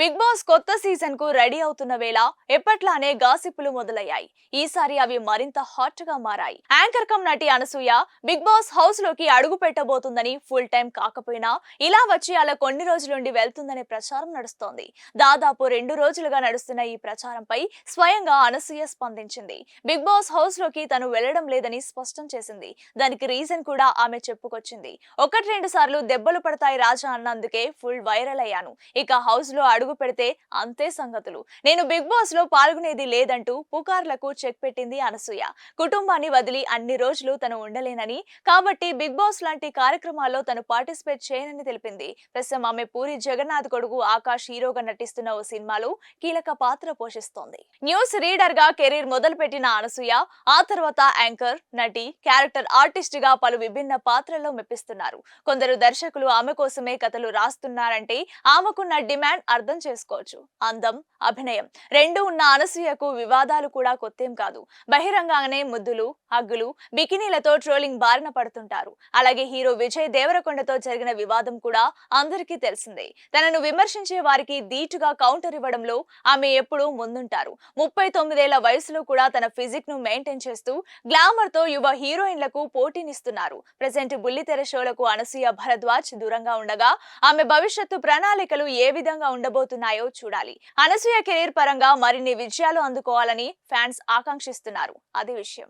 Big boss కొత్త సీజన్కు ready అవుతున్న వేళ ఎప్పట్లానే గాసిప్పులు మొదలయ్యాయి. ఈసారి అవి మరింత హాట్గా మారాయి. యాంకర్ కమ్ నటి అనసూయ బిగ్ బాస్ హౌస్లోకి అడుగు పెట్టబోతుందని ఫుల్ టైం కాకపోయినా ఇలా వచ్చి అలా కొన్ని రోజులుండి వెళ్తుందనే ప్రచారం నడుస్తోంది. దాదాపు రెండు రోజులుగా నడుస్తున్న ఈ ప్రచారంపై స్వయంగా అనసూయ స్పందించింది. బిగ్ బాస్ హౌస్లోకి తను వెళ్ళడం లేదని స్పష్టం చేసింది. దానికి రీజన్ కూడా ఆమె చెప్పుకొచ్చింది. ఒకటి రెండు సార్లు దెబ్బలు పడతాయి రాజా అన్నందుకే ఫుల్ వైరల్ అయ్యాను. ఇక హౌస్లో అడుగు పెడితే అంతే సంగతులు. నేను బిగ్ బాస్లో పాల్గొనేది లేదంటూ పుకార్లకు చెక్ పెట్టింది అనసూయ. కుటుంబాన్ని వదిలి అన్ని రోజులు తను ఉండలేనని కాబట్టి బిగ్ బాస్ లాంటి కార్యక్రమాల్లో తను పార్టిసిపేట్ చేయనని తెలిపింది. ప్రస్తుతం ఆమె పూరి జగన్నాథ్ కొడుకు ఆకాష్ హీరోగా నటిస్తున్న ఓ సినిమాలో కీలక పాత్ర పోషిస్తోంది. న్యూస్ రీడర్గా కెరీర్ మొదలుపెట్టిన అనసూయ ఆ తర్వాత యాంకర్ నటి క్యారెక్టర్ ఆర్టిస్ట్గా పలు విభిన్న పాత్రల్లో మెప్పిస్తున్నారు. కొందరు దర్శకులు ఆమె కోసమే కథలు రాస్తున్నారంటే ఆమెకున్న డిమాండ్ అర్థం చేసుకోవచ్చు. అందం అభినయం రెండు ఉన్న అనసూయకు వివాదాలు కూడా కొత్తేం కాదు. బహిరంగానే ముద్దులు హగ్గులు బికినీలతో ట్రోలింగ్ బారిన పడుతుంటారు. అలాగే హీరో విజయ్ దేవరకొండతో జరిగిన వివాదం కూడా అందరికీ తెలిసిందే. తనను విమర్శించే వారికి ధీటుగా కౌంటర్ ఇవ్వడంలో ఆమె ఎప్పుడూ ముందుంటారు. ముప్పై తొమ్మిదేళ్ళ వయసులో కూడా తన ఫిజిక్ను మెయింటైన్ చేస్తూ గ్లామర్తో యువ హీరోయిన్లకు పోటీనిస్తున్నారు. ప్రజెంట్ బుల్లితెర షోలకు అనసూయ భరద్వాజ్ దూరంగా ఉండగా ఆమె భవిష్యత్తు ప్రణాళికలు ఏ విధంగా ఉండబోతున్నాయో చూడాలి. అనసూయ కెరీర్ పరంగా మరిన్ని విజయాలు అందుకోవాలని ఫ్యాన్స్ ఆకాంక్షిస్తున్నారు. అది విషయం.